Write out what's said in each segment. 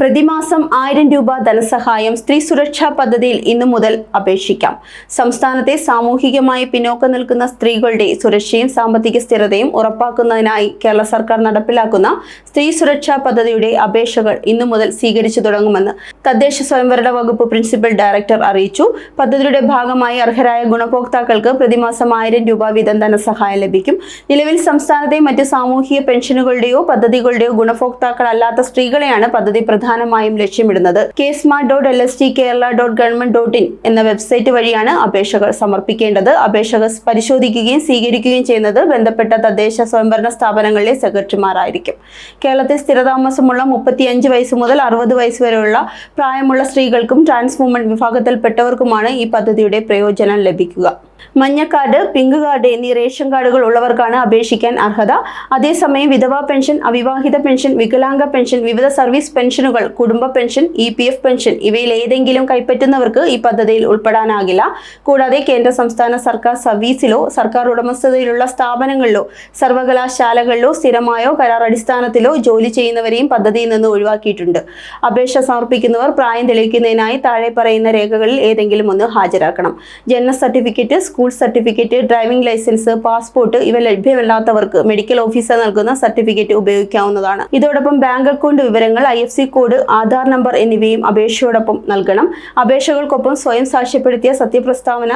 പ്രതിമാസം ആയിരം രൂപ ധനസഹായം സ്ത്രീ സുരക്ഷാ പദ്ധതിയിൽ ഇന്നു മുതൽ അപേക്ഷിക്കാം. സംസ്ഥാനത്തെ സാമൂഹികമായി പിന്നോക്കം നിൽക്കുന്ന സ്ത്രീകളുടെ സുരക്ഷയും സാമ്പത്തിക സ്ഥിരതയും ഉറപ്പാക്കുന്നതിനായി കേരള സർക്കാർ നടപ്പിലാക്കുന്ന സ്ത്രീ സുരക്ഷാ പദ്ധതിയുടെ അപേക്ഷകൾ ഇന്നു മുതൽ സ്വീകരിച്ചു തുടങ്ങുമെന്ന് തദ്ദേശ സ്വയംഭരണ വകുപ്പ് പ്രിൻസിപ്പൽ ഡയറക്ടർ അറിയിച്ചു. പദ്ധതിയുടെ ഭാഗമായി അർഹരായ ഗുണഭോക്താക്കൾക്ക് പ്രതിമാസം ആയിരം രൂപ വീതം ധനസഹായം ലഭിക്കും. നിലവിൽ സംസ്ഥാനത്തെ മറ്റ് സാമൂഹിക പെൻഷനുകളുടെയോ പദ്ധതികളുടെയോ ഗുണഭോക്താക്കളല്ലാത്ത സ്ത്രീകളെയാണ് പദ്ധതി പ്രധാനമായും ലക്ഷ്യമിടുന്നത്. K smart dot L S T Kerala dot government dot in എന്ന വെബ്സൈറ്റ് വഴിയാണ് അപേക്ഷകൾ സമർപ്പിക്കേണ്ടത്. അപേക്ഷകൾ പരിശോധിക്കുകയും സ്വീകരിക്കുകയും ചെയ്യുന്നത് ബന്ധപ്പെട്ട തദ്ദേശ സ്വയംഭരണ സ്ഥാപനങ്ങളിലെ സെക്രട്ടറിമാരായിരിക്കും. കേരളത്തിൽ സ്ഥിരതാമസമുള്ള മുപ്പത്തിയഞ്ച് വയസ്സ് മുതൽ അറുപത് വയസ്സ് വരെയുള്ള പ്രായമുള്ള സ്ത്രീകൾക്കും ട്രാൻസ് വിഭാഗത്തിൽപ്പെട്ടവർക്കുമാണ് ഈ പദ്ധതിയുടെ പ്രയോജനം ലഭിക്കുക. മഞ്ഞ കാർഡ് പിങ്ക് കാർഡ് എന്നീ റേഷൻ കാർഡുകൾ ഉള്ളവർക്കാണ് അപേക്ഷിക്കാൻ അർഹത. അതേസമയം വിധവാ പെൻഷൻ അവിവാഹിത പെൻഷൻ വികലാംഗ പെൻഷൻ വിവിധ സർവീസ് പെൻഷനുകൾ കുടുംബ pension E P F pension ഇവയിൽ ഏതെങ്കിലും കൈപ്പറ്റുന്നവർക്ക് ഈ പദ്ധതിയിൽ ഉൾപ്പെടാനാകില്ല. കൂടാതെ കേന്ദ്ര സംസ്ഥാന സർക്കാർ സർവീസിലോ സർക്കാർ ഉടമസ്ഥതയിലുള്ള സ്ഥാപനങ്ങളിലോ സർവകലാശാലകളിലോ സ്ഥിരമായോ കരാർ അടിസ്ഥാനത്തിലോ ജോലി ചെയ്യുന്നവരെയും പദ്ധതിയിൽ നിന്ന് ഒഴിവാക്കിയിട്ടുണ്ട്. അപേക്ഷ സമർപ്പിക്കുന്നവർ പ്രായം തെളിയിക്കുന്നതിനായി താഴെ പറയുന്ന രേഖകളിൽ ഏതെങ്കിലും ഒന്ന് ഹാജരാക്കണം. ജനന certificate school certificate driving licence passport ഇവ ലഭ്യമല്ലാത്തവർക്ക് മെഡിക്കൽ ഓഫീസർ നൽകുന്ന സർട്ടിഫിക്കറ്റ് ഉപയോഗിക്കാവുന്നതാണ്. ഇതോടൊപ്പം ബാങ്ക് അക്കൗണ്ട് വിവരങ്ങൾ ഐ കോഡ് ആധാർ നമ്പർ എന്നിവയും അപേക്ഷയോടൊപ്പം നൽകണം. അപേക്ഷകൾക്കൊപ്പം സ്വയം സാക്ഷ്യപ്പെടുത്തിയ സത്യപ്രസ്താവന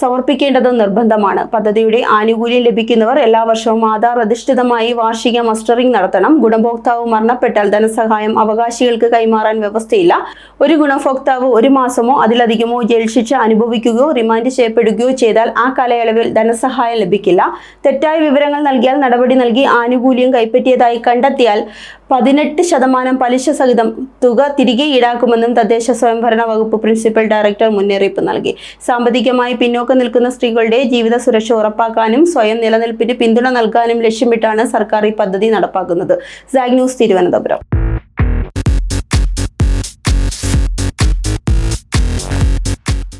സമർപ്പിക്കേണ്ടത് നിർബന്ധമാണ്. പദ്ധതിയുടെ ആനുകൂല്യം ലഭിക്കുന്നവർ എല്ലാ വർഷവും ആധാർ അധിഷ്ഠിതമായി വാർഷിക മസ്റ്ററിംഗ് നടത്തണം. ഗുണഭോക്താവ് മരണപ്പെട്ടാൽ ധനസഹായം അവകാശികൾക്ക് കൈമാറാൻ വ്യവസ്ഥയില്ല. ഒരു ഗുണഭോക്താവ് ഒരു മാസമോ അതിലധികമോ ജയിൽ ശിക്ഷ അനുഭവിക്കുകയോ റിമാൻഡ് ചെയ്യപ്പെടുകയോ ചെയ്താൽ ആ കാലയളവിൽ ധനസഹായം ലഭിക്കില്ല. തെറ്റായ വിവരങ്ങൾ നൽകിയാൽ നടപടി നൽകി ആനുകൂല്യം കൈപ്പറ്റിയതായി കണ്ടെത്തിയാൽ പതിനെട്ട് ശതമാനം പലിശ സഹിതം തുക തിരികെ ഈടാക്കുമെന്നും തദ്ദേശ സ്വയംഭരണ വകുപ്പ് പ്രിൻസിപ്പൽ ഡയറക്ടർ മുന്നറിയിപ്പ് നൽകി. സാമ്പത്തികമായി പിന്നോക്കം നിൽക്കുന്ന സ്ത്രീകളുടെ ജീവിത സുരക്ഷ ഉറപ്പാക്കാനും സ്വയം നിലനിൽപ്പിന് പിന്തുണ നൽകാനും ലക്ഷ്യമിട്ടാണ് സർക്കാർ ഈ പദ്ധതി നടപ്പാക്കുന്നത്. സാഗ് ന്യൂസ് തിരുവനന്തപുരം.